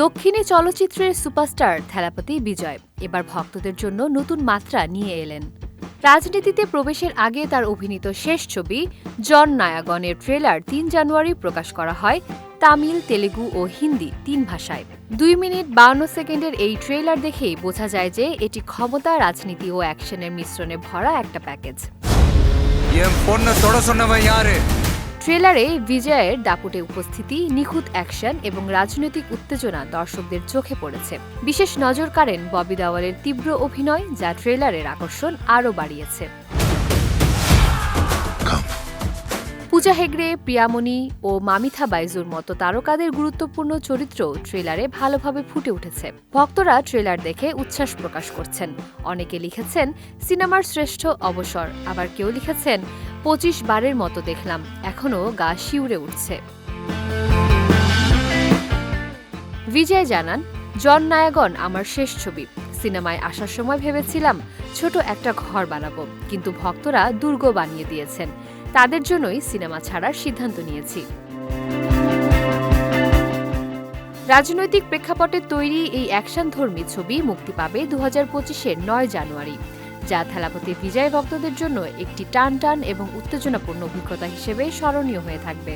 দক্ষিণে চলচ্চিত্রের সুপারস্টার থেরাপতি বিজয়। এবার ভক্তদের জন্য নতুন মাত্রা নিয়ে এলেন। রাজনীতিতে প্রবেশের আগে তার অভিনীত শেষ ছবি জন নায়াগনের ট্রেলার তিন জানুয়ারি প্রকাশ করা হয় তামিল তেলেগু ও হিন্দি তিন ভাষায়। দুই মিনিট বাউন্ন সেকেন্ডের এই ট্রেলার দেখেই বোঝা যায় যে এটি ক্ষমতা রাজনীতি ও অ্যাকশনের মিশ্রণে ভরা একটা প্যাকেজ। ট্রেলারে বিজয়ের দাপুটে উপস্থিতি নিখুঁত অ্যাকশন এবং রাজনৈতিক উত্তেজনা দর্শকদের চোখে পড়েছে। বিশেষ নজর কাড়েন ববি দাওয়ালের তীব্র অভিনয় যা ট্রেলারের আকর্ষণ আরও বাড়িয়েছে। পূজা হেগড়ে প্রিয়ামণি ও মামিথা বাইজুর মতো তারকাদের গুরুত্বপূর্ণ চরিত্র ট্রেলারে ভালোভাবে ফুটে উঠেছে। ভক্তরা ট্রেলার দেখে উচ্ছ্বাস প্রকাশ করছেন। অনেকে লিখেছেন সিনেমার শ্রেষ্ঠ অবসর। আবার কেউ লিখেছেন পঁচিশ বারের মতো দেখলাম। এখনও গা শিউরে উঠছে। বিজয় জানান, জন নায়াগন আমার শেষ ছবি। সিনেমায় আসার সময় ভেবেছিলাম ছোট একটা ঘর বানাবো, কিন্তু ভক্তরা দুর্গ বানিয়ে দিয়েছেন। তাদের জন্যই সিনেমা ছাড়ার সিদ্ধান্ত নিয়েছি। রাজনৈতিক প্রেক্ষাপটে তৈরি এই অ্যাকশনধর্মী ছবি মুক্তি পাবে দু হাজার পঁচিশের নয় জানুয়ারি। যা থেলাপতি বিজয় ভক্তদের জন্য একটি টান টান এবং উত্তেজনাপূর্ণ অভিজ্ঞতা হিসেবে স্মরণীয় হয়ে থাকবে।